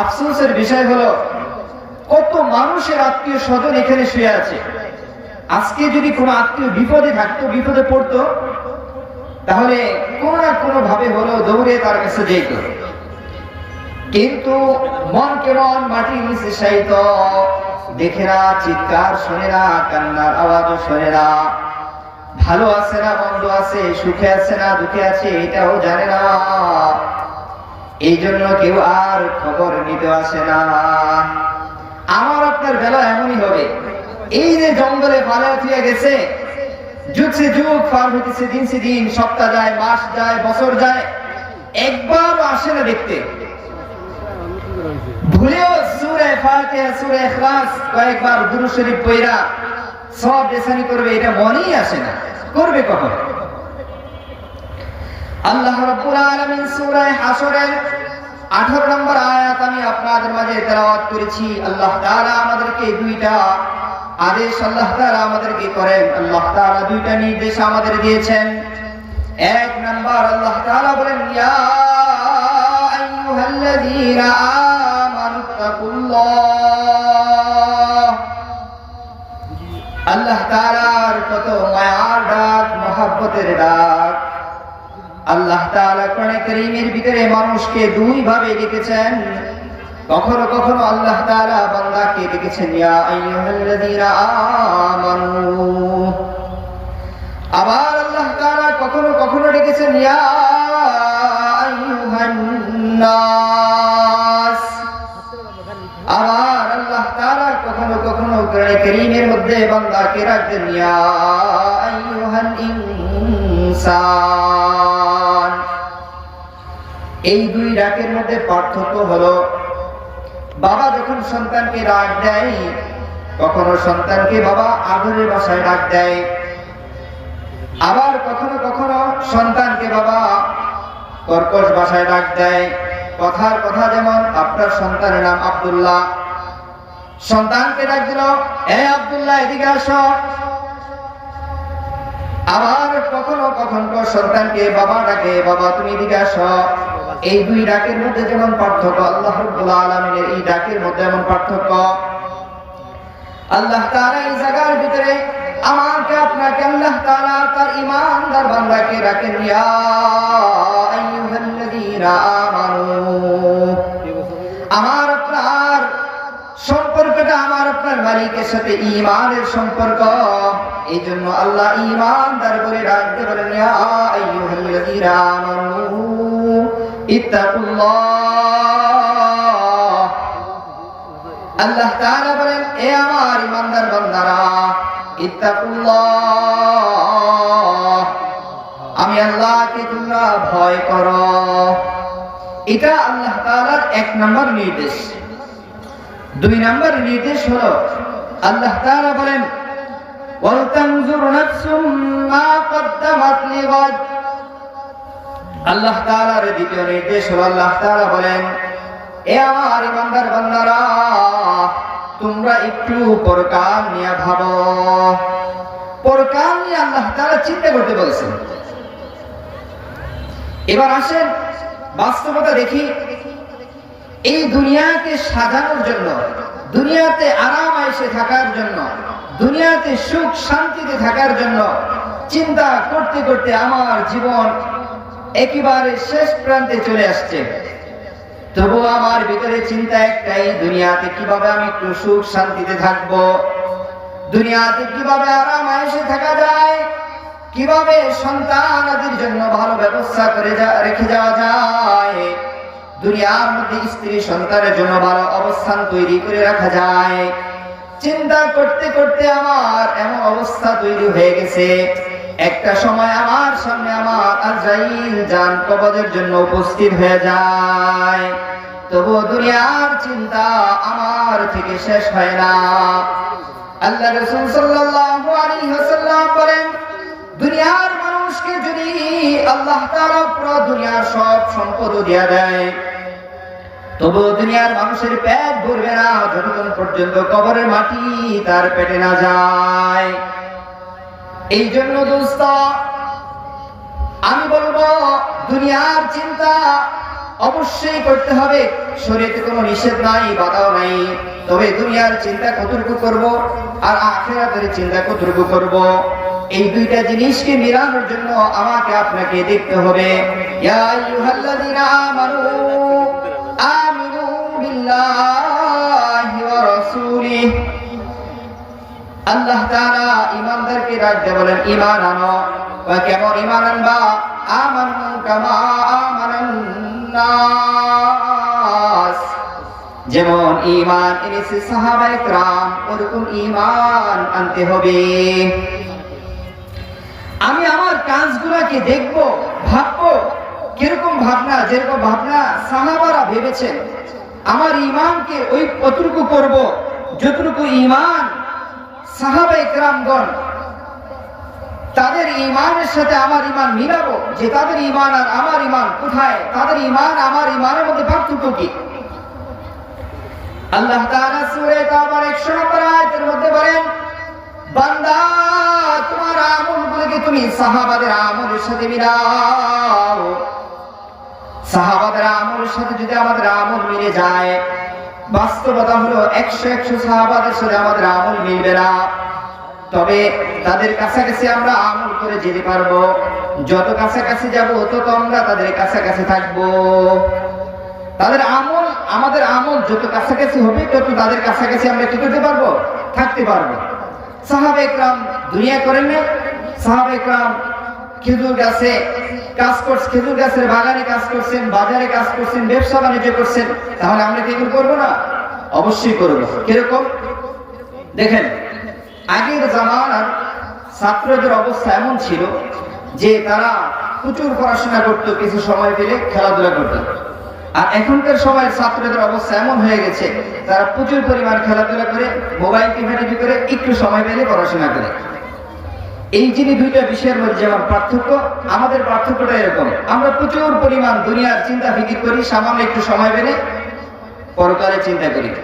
আফসোসের বিষয় হলো, কত মানুষের আত্মীয় স্বজন এখানে শুয়ে আছে। আজকে যদি কোনো আত্মীয় বিপদে থাকতো, বিপদে পড়তো, তাহলে কোনো না কোনো ভাবে হলো দৌড়ে তার কাছে যেত। কিন্তু মন কেমন মাটির নিচে সাইত দেখে না, চিৎকার শোনে না, কান্নার আওয়াজও শোনে না। ভালো আছে না, মন্দ আছে, সুখে আছে না, দুঃখে আছে, এটাও জানে না। এই জন্য কেউ আর খবর নিতে আসে না। আমার আপনার বেলা এমনই হবে। এই যে জঙ্গলে পালা থুয়ে গেছে, যুগ সে যুগ, পার হইতেছে দিন সে দিন, সপ্তাহ যায়, মাস যায়, বছর যায় একবার আসে না দেখতে। ভুলেও সূরা ফাতিহা, সূরা ইখলাস কয়েকবার দুরূদ শরীফ পড়া সব দেশানি করবে, এটা মনেই আসে না। করবে কখন? আল্লাহ রাব্বুল আলামিন সূরা হাসরের 18 নম্বর আয়াত আমি আপনাদের মাঝে তেলাওয়াত করেছি। আল্লাহ তাআলা আমাদেরকে দুইটা আদেশ আল্লাহ তাআলা আমাদেরকে করেন। আল্লাহ তাআলা দুইটা নির্দেশ আমাদের দিয়েছেন। এক নাম্বার আল্লাহ তাআলা বলেন, ইয়া আইয়ুহাল্লাযীনা তাআলা কোরআনে কারীমের ভিতরে মানুষকে দুই ভাবে ডেকেছেন। কখনো কখনো আল্লাহ তাআলা বান্দাকে ডেকেছেন, ইয়া আইয়ুহাল্লাযীনা আমানু। আবার আল্লাহ তাআলা কখনো কখনো ডেকেছেন, ইয়া আইয়ুহান নাস আবার আল্লাহ তাআলা কখনো কখনো কোরআনে কারীমের মধ্যে বান্দাকে রাখতেন ইয়া আইয়ুহান ইনসান। এই দুই ডাকের মধ্যে পার্থক্য হলো, বাবা যখন সন্তানকে ডাক দেয়, কখনো সন্তানকে বাবা আদরের বাসায় ডাক দেয়। আবার কখনো কখনো সন্তানকে বাবা কর্কশ ভাষায় ডাক দেয়। কথার কথা যেমন, আপনার সন্তানের নাম আব্দুল্লাহ। সন্তানকে ডাক দিল, এ আব্দুল্লাহ, এদিকে আসো। আবার কখনো কখনো সন্তানকে বাবা ডাকে, বাবা, তুমি এদিকে আসো। এই দুই ডাকের মধ্যে যেমন পার্থক্য, আল্লাহ আলামিনের এই ডাকের মধ্যে এমন পার্থক্য। আল্লাহ তাআলা এই জায়গার ভিতরে আমাকে, আপনাকে, আল্লাহ তাআলা তার ঈমানদার বান্দাকে রাখেন আমার আপনার সম্পর্কটা, আমার আপনার মালিকের সাথে ঈমানের সম্পর্ক। এই জন্য আল্লাহ ঈমানদার বলে রাখতে বলেন, ইয়া আইয়ুহাল্লাযীনা আমানু। আল্লাহ তাআলা বলেন, এ আমার ইমানদার বান্দারা, ইত্তাকুল্লাহ। আমি আল্লাহকে তোমরা ভয় করো। এটা আল্লাহ তাআলার এক নম্বর নির্দেশ। দুই নম্বর নির্দেশ হলো, আল্লাহ তাআলা বলেন ওয়ালতানজুর নাফসুম মা কদ্দামাত লিগাদ আল্লাহ তাআলার দ্বিতীয় নির্দেশ হলো আল্লাহ তাআলা বলেন, এ আমার ইমানদার বান্দারা, তোমরা একটু পরকাল নিয়ে ভাবো। পরকাল নিয়ে আল্লাহ তাআলা চিন্তা করতে বলেছেন। এবার আসেন বাস্তবতা দেখি। এই দুনিয়াকে সাজানোর জন্য, দুনিয়াতে আরাম আয়েসে থাকার জন্য, দুনিয়াতে সুখ শান্তিতে থাকার জন্য চিন্তা করতে করতে আমার জীবন একেবারে শেষ প্রান্তে চলে আসছে। তবু আমার ভিতরে চিন্তা একটাই, দুনিয়াতে কীভাবে আমি একটু সুখ শান্তিতে থাকব? দুনিয়াতে কীভাবে আরাম আয়েসে থাকা যায়? কীভাবে সন্তানাদের জন্য ভালো ব্যবস্থা করে রেখে যাওয়া যায়? দুনিয়ার মধ্যে স্ত্রী সন্তানের জন্য ভালো অবস্থান তৈরি করে রাখা যায়। চিন্তা করতে করতে আমার এমন অবস্থা তৈরি হয়ে গেছে। একটা সময় আমার সামনে আমার আজরাইল জান কবজের জন্য উপস্থিত হয়ে যায়। তবু দুনিয়ার চিন্তা আমার থেকে শেষ হয় না। আল্লাহ রাসূল সাল্লাল্লাহু আলাইহি ওয়াসাল্লাম বলেন, দুনিয়ার মানুষকে যদি আল্লাহ তাআলা পুরো দুনিয়ার সব সম্পদ দিয়া দেয়, তবু দুনিয়ার মানুষের পেট ভরবে না যতক্ষণ পর্যন্ত কবরের মাটি তার পেটে না যায়। এই জন্য দোস্ত, আমি বলব, দুনিয়ার চিন্তা অবশ্যই করতে হবে। শরীরে কোনো নিষেধ নাই, বাধাও নাই। তবে দুনিয়ার চিন্তা কতটুকু করব আর আখেরাতের চিন্তা কতটুকু করব? এই দুইটা জিনিসকে মিলানোর জন্য আমাকে আপনাকে দেখতে হবে। ইয়া আইয়ুহাল্লাযীনা আমানু, আমিনু বিল্লাহি। আল্লাহ তাআলা ঈমানদারকে ডাকতে বলেন ঈমান আনো বা কেমন ঈমান আনবা আমান কামা আমানান নাস যেমন ঈমান এনেছে সাহাবায়ে کرام ওরকম ঈমান আনতে হবে আমি আমার কাজগুলোকে দেখব ভাববো কিরকম ভাবনা যেরকম ভাবনা সাহাবারা ভেবেছেন আমার ইমানকে ওই কতটুকু করব যতটুকু ইমান সাহাবা ইকরামগণ তাদের ইমানের সাথে আমার ইমান মিলাবো? যে তাদের ইমান আর আমার ইমান কোথায়? তাদের ইমান আমার ইমানের মধ্যে পার্থক্য কি? আল্লাহ তাআলা সূরা তাওবার 100 নম্বর আয়াতের মধ্যে বলেন, বান্দা, তোমার আমলগুলোকে তুমি সাহাবাদের আমলের সাথে মিলাও। সাহাবাদের আমলের সাথে যদি আমাদের আমল মিলে যায় বাস্তবতা হলো একশো একশো সাহাবাদের সাথে আমাদের আমল মিলবে না। তবে তাদের কাছাকাছি আমরা আমল করে যেতে পারব। যত কাছাকাছি যাব, তত আমরা তাদের কাছাকাছি থাকব। তাদের আমল, আমাদের আমল যত কাছাকাছি হবে, তত তাদের কাছাকাছি আমরা কি করতে পারব? থাকতে পারব। সাহাবে একরাম দুনিয়া করেন না সাহাবে একরাম খেজুর গাছে কাজ করছেন খেজুর গাছের বাগানে কাজ করছেন, বাজারে কাজ করছেন, ব্যবসা বাণিজ্য করছেন, তাহলে আমরা কি করব না? অবশ্যই করব। কীরকম? দেখেন, আগের জামানার ছাত্রদের অবস্থা এমন ছিল যে তারা প্রচুর পড়াশোনা করতো, কিছু সময় পেলে খেলাধুলা করতো। আর এখনকার সময় ছাত্রদের অবস্থা এমন হয়ে গেছে, তারা প্রচুর পরিমাণ খেলাধুলা করে, মোবাইল টিভি করে একটু সময় পেলে পড়াশোনা করে। এই যিনি দুইটা বিষয়ের মধ্যে যেমন পার্থক্য, আমাদের পার্থক্যটা এরকম। আমরা প্রচুর পরিমাণ দুনিয়ার চিন্তা ফিকির করি, সামান্য একটু সময় পেলে পরকালে চিন্তা করি।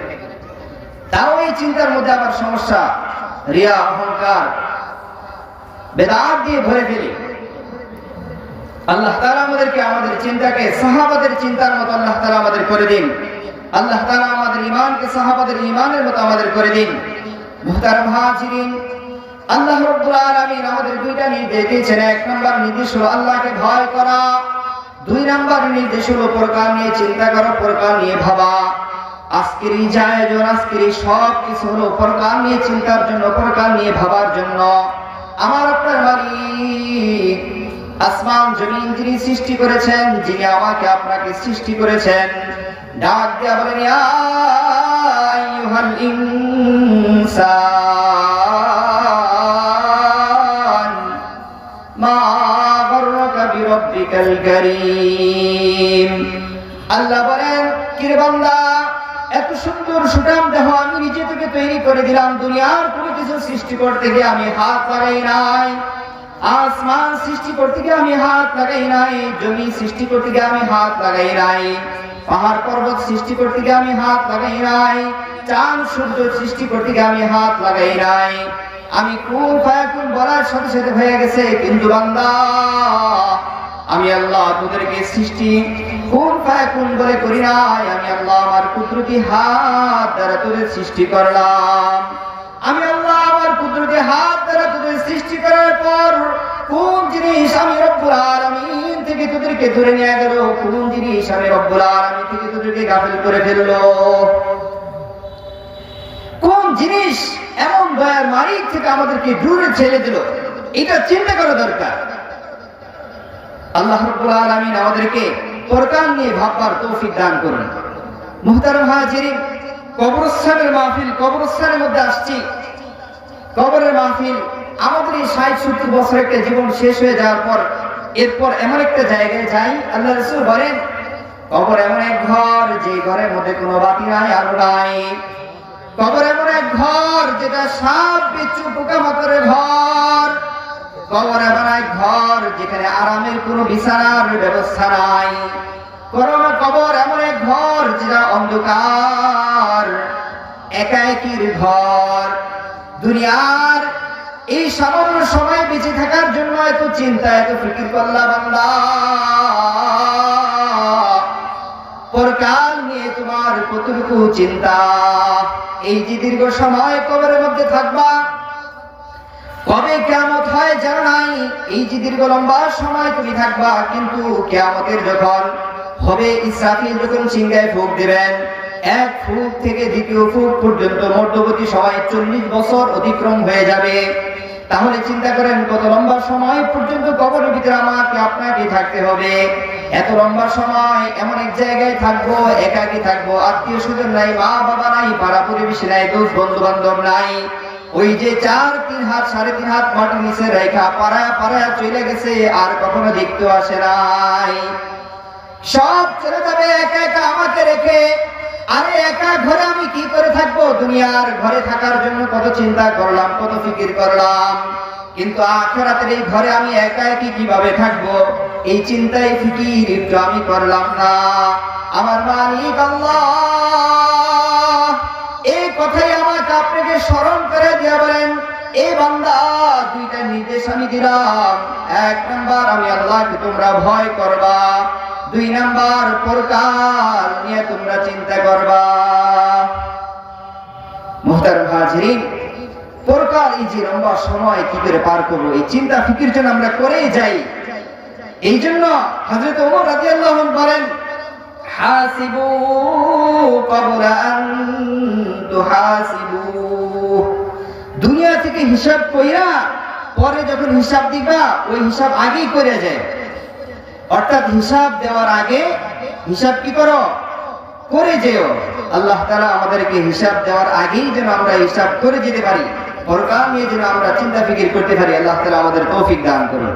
তাও এই চিন্তার মধ্যে আবার সমস্যা, রিয়া, অহংকার, বেদাত দিয়ে ভরে ফেলি। আল্লাহ তাআলা আমাদেরকে আমাদের চিন্তাকে সাহাবাদের চিন্তার মতো আল্লাহ তাআলা আমাদের করে দিন। আল্লাহ তাআলা আমাদের ইমানকে সাহাবাদের ইমানের মতো আমাদের করে দিন। মুহতারাম হাজিরিন আল্লাহ রাব্বুল আলামিন আমাদের দুইটা নির্দেশ দিয়েছেন। এক নম্বর নির্দেশ হলো আল্লাহকে ভয় করা। দুই নম্বর নির্দেশ হলো পরকাল নিয়ে চিন্তা করা পরকাল নিয়ে ভাবা। আজকের এই জায়জন আজকের এই সব কিছু হলো পরকাল নিয়ে চিন্তার জন্য পরকাল নিয়ে ভাবার জন্য। আমার আপনার মালিক আসমান, জমিন যিনি সৃষ্টি করেছেন, যিনি আমাকে আপনাকে সৃষ্টি করেছেন, ডাক দিয়া বলেন, ইয়া আইয়ুহাল ইনসান আল্লাহ বলেন, কিরে বান্দা, এত সুন্দর সুঠাম দেহ আমি নিজে থেকে তৈরি করে দিলাম। দুনিয়ার কোনো কিছু সৃষ্টি করতে গিয়ে আমি হাত লাগাই নাই। আসমান সৃষ্টি করতে গিয়ে আমি হাত লাগাই নাই। জমি সৃষ্টি করতে গিয়ে আমি হাত লাগাই নাই। পাহাড় পর্বত সৃষ্টি করতে গিয়ে আমি হাত লাগাই নাই। চাঁদ, সূর্য সৃষ্টি করতে গিয়ে আমি হাত লাগাই নাই। আমি কোন ফায়াকুন বলার সাথে সাথে হয়ে গেছে। কিন্তু বান্দা আমি আল্লাহ তোদেরকে সৃষ্টি কোন ফায়াকুন বলে করি নাই। আমি আল্লাহ আমার কুদরতি হাত দ্বারা তোদের সৃষ্টি করলাম। আমি আল্লাহ আমার কুদরতি হাত দ্বারা তোদের সৃষ্টি করার পর কোন জিনিস আমি রব্বুল আলামিন থেকে তোদেরকে ধরে নিয়ে গেল? কোন জিনিস আমি রব্বুল আলামিন থেকে তোদেরকে গাফিল করে ফেলল? কোন জিনিস এমন দয়ার মালিক থেকে আমাদেরকে দূরে ছেড়ে দিল? এটা চিন্তা করা দরকার। আল্লাহ রাব্বুল আলামিন আমাদেরকে পরকাল নিয়ে ভাববার তৌফিক দান করুন। মুহতারাম হাজিরিন, কবরস্থানের মাহফিল, কবরস্থানের মধ্যে আসছি। কবরের মাহফিল আমাদের এই ষাট সত্তর বছর একটা জীবন শেষ হয়ে যাওয়ার পর, এরপর এমন একটা জায়গায় যাই, আল্লাহ রসুল বলেন, কবর এমন এক ঘর যে ঘরের মধ্যে কোনো বাতি নাই আলো নাই। কবর এমন এক ঘর যেটা সাপ, বিচ্ছু, পোকামাকড়ের ঘর। কবর এক ঘর, যেখানে আরামের কোনো বিছানার ব্যবস্থা নাই। কবর এমন এক ঘর, যেটা অন্ধকার, একাকির ঘর। দুনিয়ার এই সামান্য সময় বেঁচে থাকার জন্য এত চিন্তা, এত ফিকির করলা বান্দা। পরকাল নিয়ে তোমার কতটুকু চিন্তা? এই যে দীর্ঘ সময় কবরের মধ্যে থাকবা কবে কেমত হয় জানো নাই? এই যে দীর্ঘ লম্বা সময় তুমি থাকবা, কিন্তু কেয়ামতের যখন হবে, ইসরাফিল যখন সিংহায় ফুক দিবেন, এক ফুক থেকে দ্বিতীয় ফুক পর্যন্ত মধ্যবর্তী সময় চল্লিশ বছর অতিক্রম হয়ে যাবে। তাহলে চিন্তা করেন, কত লম্বা সময় পর্যন্ত কবরের ভিতরে আমাকে আপনাকে থাকতে হবে? এত লম্বা সময় এমন এক জায়গায় থাকব, একাকি থাকব, আত্মীয় স্বজন নাই মা বাবা নাই পাড়া পরিবেশে নাই, দোষ বন্ধু বান্ধব নাই। ওই যে চার তিন হাত, সাড়ে তিন হাত মাটির নিচে রেখা, পাড়ায় পাড়ায় চলে গেছে, আর কখনো দেখতেও আসে নাই। সব চলে যাবে, একা একা আমাকে রেখে। আরে একা ঘরে আমি কি করে থাকব? দুনিয়ার ঘরে থাকার জন্য কত চিন্তা করলাম, কত ফিকির করলাম। কিন্তু আখেরাতের এই ঘরে আমি একা একই কীভাবে থাকব? এই চিন্তায় ফিকির একটু আমি করলাম না। আমার মালিক আল্লাহ এই কথাই আপনাকে স্মরণ করে দিয়ে বলেন, এ বান্দা, দুইটা নির্দেশ আমি দিলাম। এক নাম্বার, আমি আল্লাহকে তোমরা ভয় করবা। দুই নাম্বার, পরকাল নিয়ে তোমরা চিন্তা করবা। মোহতারম পরকাল এই যে লম্বা সময় কি করে পার করব, এই চিন্তা ফিকির জন্য আমরা করেই যাই। এই জন্য হজরত ওমর রাদিয়াল্লাহু আনহু বলেন, হাসিবু কবরা হিসাব কইরা পরে যখন হিসাব দিবা, ওই হিসাব আগেই করে যায়। অর্থাৎ হিসাব দেওয়ার আগে হিসাব কি করো? করে যেও। আল্লাহ তালা আমাদেরকে হিসাব দেওয়ার আগেই যেন আমরা হিসাব করে যেতে পারি। পরকাল নিয়ে যেন আমরা চিন্তা ফিকির করতে পারি। আল্লাহ তালা আমাদের তৌফিক দান করুন।